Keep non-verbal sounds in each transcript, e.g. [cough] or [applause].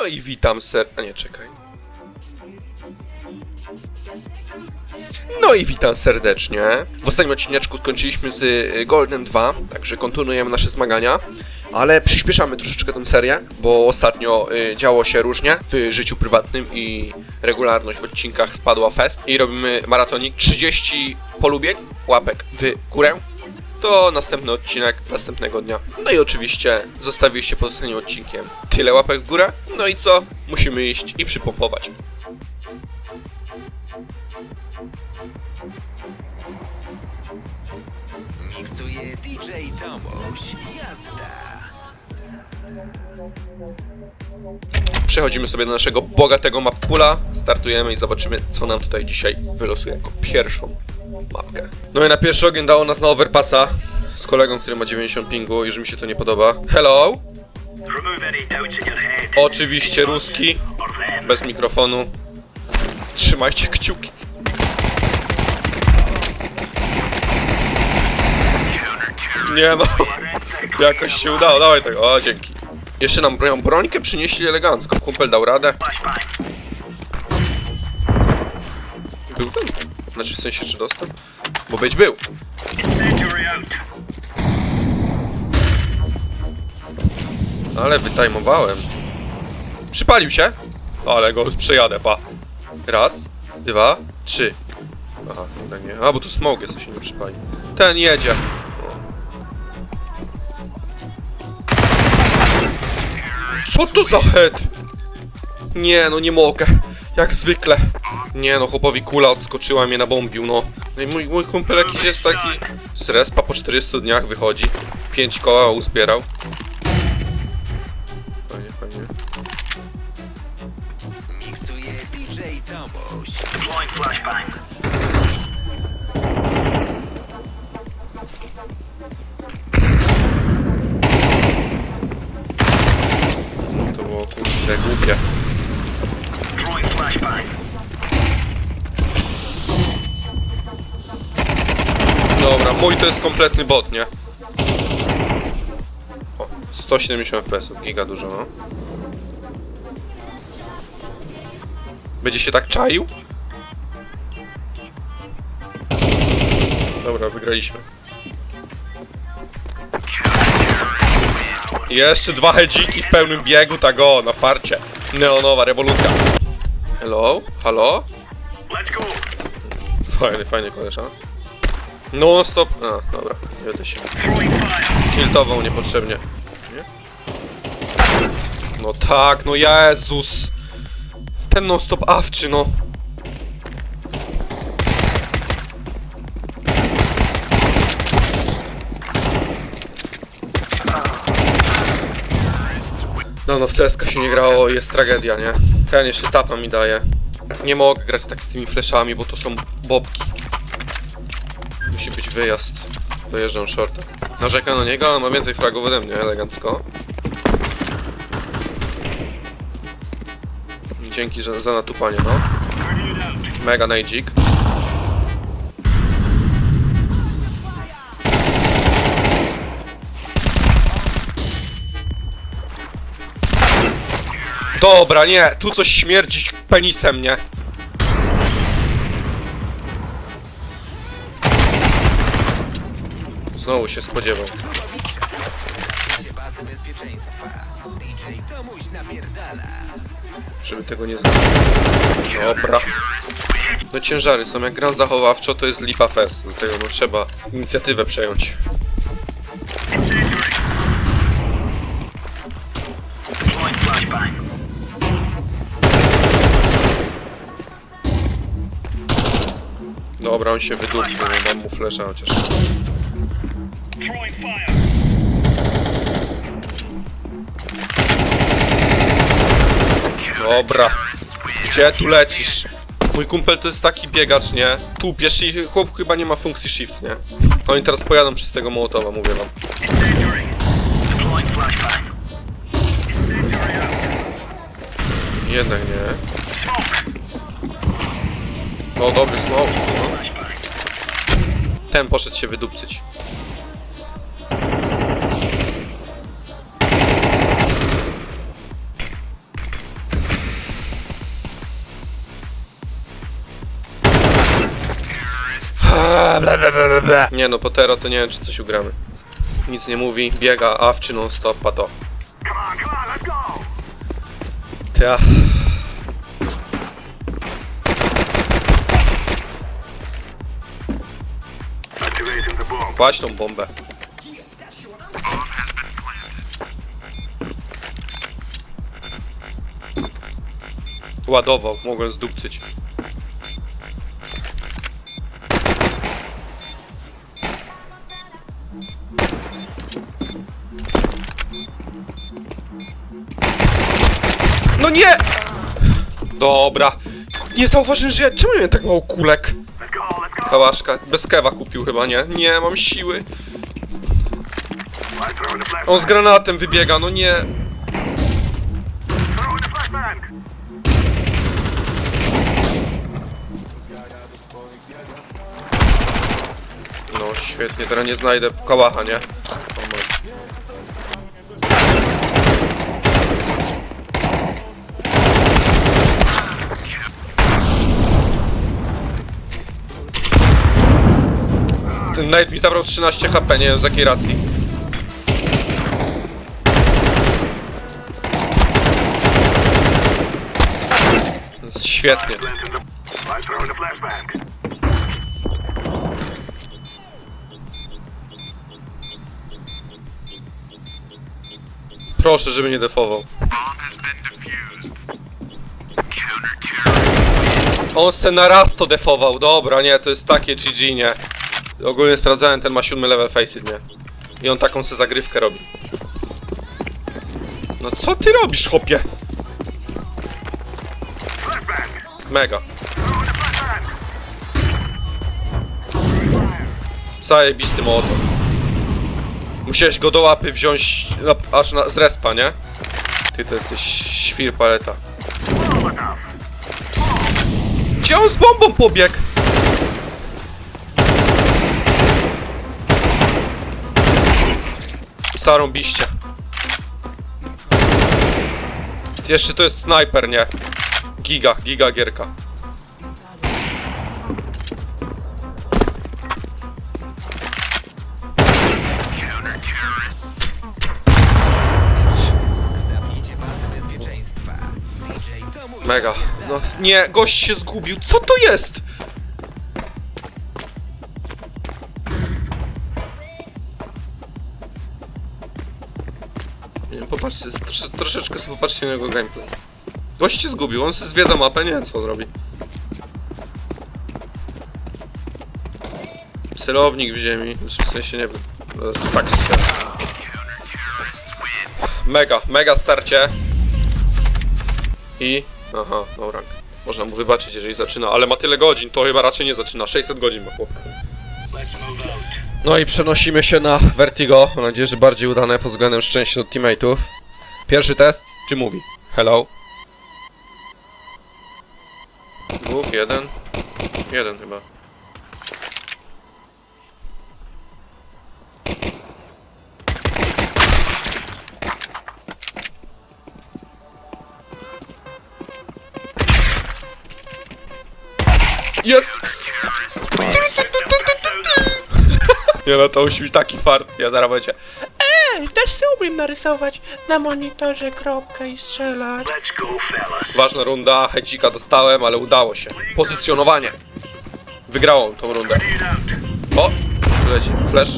No i witam ser... A nie, czekaj. No i witam serdecznie. W ostatnim odcineczku skończyliśmy z y, Golden 2, także kontynuujemy nasze zmagania, ale przyspieszamy troszeczkę tę serię, bo ostatnio y, działo się różnie w życiu prywatnym i regularność w odcinkach spadła fest i robimy maratonik 30 polubień, łapek w górę. To następny odcinek następnego dnia. No i oczywiście zostawiliście pod ostatnim odcinkiem tyle łapek w górę. No i co? Musimy iść i przypompować. Miksuje DJ Tomuś. Jazda. Przechodzimy sobie do naszego bogatego mapula, startujemy i zobaczymy, co nam tutaj dzisiaj wylosuje jako pierwszą mapkę. No i na pierwszy ogień dało nas na overpassa z kolegą, który ma 90 pingu, już mi się to nie podoba. Hello! Oczywiście ruski, bez mikrofonu. Trzymajcie kciuki. Nie no, jakoś się udało, dawaj tego, o dzięki. Jeszcze nam broń, brońkę przynieśli elegancko, kumpel dał radę. Był tam? Znaczy w sensie czy dostał? Bo być był. Ale wytajmowałem. Przypalił się? Ale go przejadę, pa. Raz, dwa, trzy. Aha, nie. A, bo tu smog jest, to się nie przypali. Ten jedzie. Co to za head? Nie, no nie mogę. Jak zwykle. Nie no, chłopowi kula odskoczyła, mnie nabombił, no. No i mój, mój kumpel jakiś jest taki... Z respa po 40 dniach wychodzi. 5 koła uzbierał. Fajnie, fajnie. Miksuje DJ Tomuś. Deploying flashbang. Kurde głupie. Dobra, mój to jest kompletny bot, nie? O, 170 fps, giga dużo, no. Będzie się tak czaił? Dobra, wygraliśmy. Jeszcze dwa hedziki w pełnym biegu, tak o, na farcie. Neonowa rewolucja. Hello? Halo? Let's go. Fajny, fajny koleża. No stop. A, dobra, nie będę się tiltował niepotrzebnie. Nie? No tak, no Jezus. Ten non stop awczy, no. No, no w CSK się nie grało, jest tragedia, nie? Ten jeszcze tapa mi daje. Nie mogę grać tak z tymi fleszami, bo to są bobki. Musi być wyjazd. Dojeżdżam shorta. Narzekam na niego, ale ma więcej fragów ode mnie, elegancko. Dzięki za, za natupanie, no. Mega najdzik. Dobra, nie, tu coś śmierdzi penisem, nie? Znowu się spodziewał. Żeby tego nie zrobić. Dobra. No ciężary są, jak gram zachowawczo, to jest lipa fest. Dlatego no trzeba inicjatywę przejąć. Dobra, on się wydupił, no dam mu flesza chociaż. Dobra. Gdzie tu lecisz? Mój kumpel to jest taki biegacz, nie? Tupie, shi- chłop chyba nie ma funkcji shift, nie? Oni teraz pojadą przez tego Mołotowa, mówię wam. Jednak nie. Smoke. O, dobry smoke, no. Ten poszedł się wydupcyć. Nie no, Potero to nie wiem, czy coś ugramy. Nic nie mówi, biega, awczy non stop, pato. Come on, come on, let's go! Kładź tą bombę. Ładował, mogłem zdupcyć. No nie! Dobra. Nie zauważyłem, że ja... Czemu miałem tak mało kulek? Kałaszka. Bez kewa kupił chyba, nie? Nie, mam siły. On z granatem wybiega, no nie. No świetnie, teraz nie znajdę kałacha, nie? Knight mi zabrał 13 HP, nie wiem z jakiej racji. Świetnie. Proszę, żeby nie defował. On se na raz to defował, dobra, nie, to jest takie GG, nie. Ogólnie sprawdzałem, ten ma siódmy level faceit, nie. I on taką se zagrywkę robi. No co ty robisz, chłopie? Mega. Zajebisty motor. Musiałeś go do łapy wziąć aż na, z respa, nie? Ty to jesteś świr paleta. Gdzie on z bombą pobiegł? Zarąbiście. Jeszcze to jest snajper, nie? Giga, giga gierka. Mega. No nie, gość się zgubił. Co to jest? Trosze, troszeczkę sobie popatrzcie na jego gameplay. Gość się zgubił, on sobie zwiedza mapę, nie wiem co on robi. Celownik w ziemi, w sensie nie wiem, e, tak strzela. Mega, mega starcie. I... Aha, dobra. Można mu wybaczyć, jeżeli zaczyna, ale ma tyle godzin, to chyba raczej nie zaczyna. 600 godzin ma chłop. No i przenosimy się na Vertigo. Mam nadzieję, że bardziej udane pod względem szczęścia od teammateów. Pierwszy test, czy mówi? Hello? Dwóch, jeden. Jeden chyba. Jest! Nie no, to musi być taki fart. Ja zaraz będzie. Ej, też sobie umiem narysować na monitorze kropkę i strzelać. Let's go, fellas. Ważna runda, hedzika dostałem, ale udało się. Pozycjonowanie. Wygrałem tą rundę. O, już tu leci. Flash.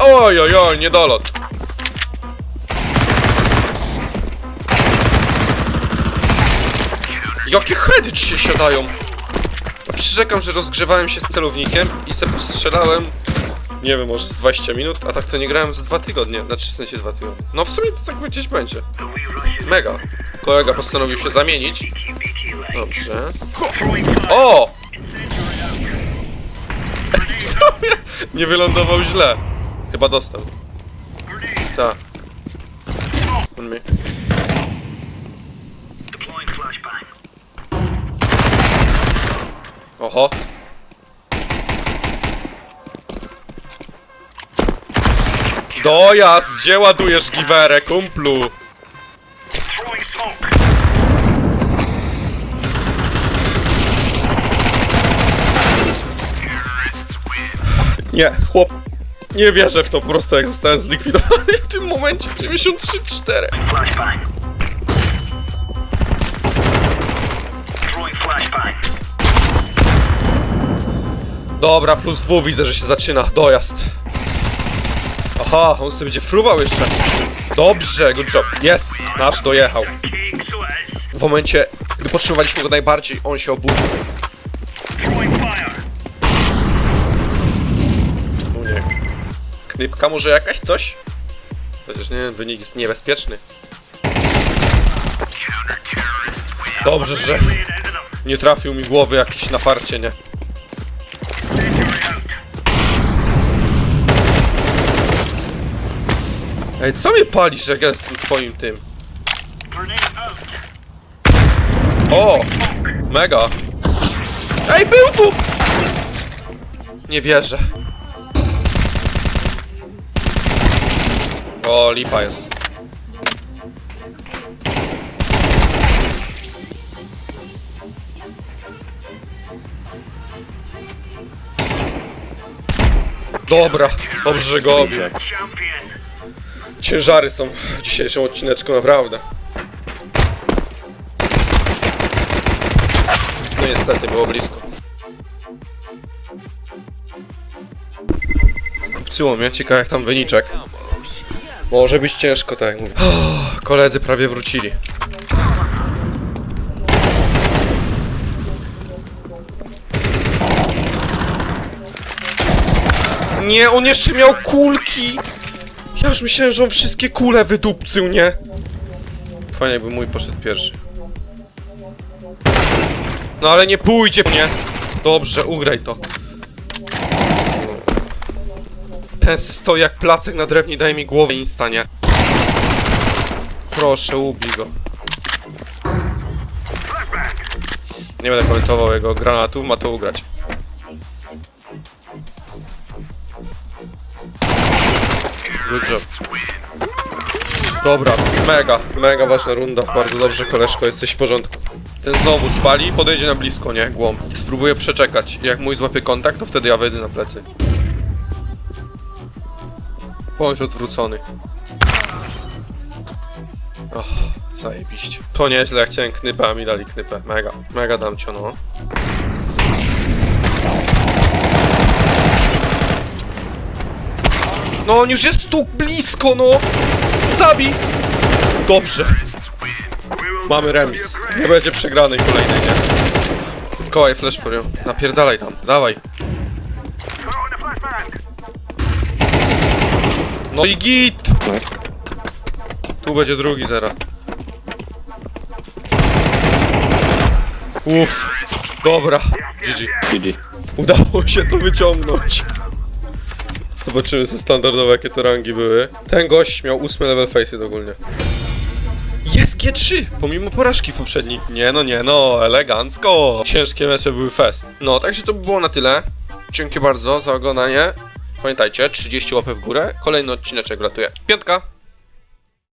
Oj, oj, oj, niedolot. Jakie heady dzisiaj siadają? Przyrzekam, że rozgrzewałem się z celownikiem i sobie postrzelałem, nie wiem, może z 20 minut, a tak to nie grałem z dwa tygodnie, znaczy w sensie dwa tygodnie. No w sumie to tak gdzieś będzie. Mega. Kolega postanowił się zamienić. Dobrze. O! [laughs] W sumie nie wylądował źle. Chyba dostał. Tak. On mi. Oho. Dojazd, gdzie ładujesz giwerę, kumplu? Nie, chłop. Nie wierzę w to po prostu, jak zostałem zlikwidowany w tym momencie. 93-4. Dobra, plus dwu widzę, że się zaczyna. Dojazd. Aha, on sobie będzie fruwał jeszcze. Dobrze, good job. Jest, nasz dojechał. W momencie, gdy potrzebowaliśmy go najbardziej, on się obudził. No nie. Knypka może jakaś, coś? Chociaż nie wynik jest niebezpieczny. Dobrze, że nie trafił mi głowy jakiś na farcie, nie? Ej, co mnie palisz, jak ja twoim tym? Grenade out. O! Mega! Ej, był tu! Nie wierzę. O, lipa jest. Dobra, dobrze, że go obił. Ciężary są w dzisiejszym odcineczku, naprawdę. No niestety, było blisko. Kupcyło mnie, ciekawe jak tam wyniczek. Może być ciężko, tak jak mówię. [gasps] Koledzy prawie wrócili. Nie, on jeszcze miał kulki! Ja już myślałem, że on wszystkie kule wydupcył, nie? Fajnie jakby mój poszedł pierwszy. No ale nie pójdzie mnie! Dobrze, ugraj to. Ten se stoi jak placek na drewnie, daj mi głowę instanie. Proszę, ubij go. Nie będę komentował jego granatów, ma to ugrać. Good job. Dobra, mega, mega ważna runda. Bardzo dobrze, koleżko, jesteś w porządku. Ten znowu spali, podejdzie na blisko, nie? Głąb. Spróbuję przeczekać. Jak mój złapie kontakt, to wtedy ja wejdę na plecy. Bądź odwrócony. Och, zajebiście. To nieźle, jak chciałem knypę, a mi dali knypę. Mega, mega dam cię, no. No on już jest tu blisko, no! Zabij! Dobrze. Mamy remis. Nie będzie przegranej kolejnej, nie? Kołaj flash for you. Napierdalaj tam, dawaj. No i git! Tu będzie drugi zaraz. Uff. Dobra. GG. Udało się to wyciągnąć. Zobaczymy co standardowe jakie to rangi były. Ten gość miał ósmy level face ogólnie. Jest G3! Pomimo porażki w poprzedniej. Nie no, nie no, elegancko. Ciężkie mecze były fest. No, także to by było na tyle. Dzięki bardzo za oglądanie. Pamiętajcie, 30 łapek w górę. Kolejny odcineczek latuje. Piątka!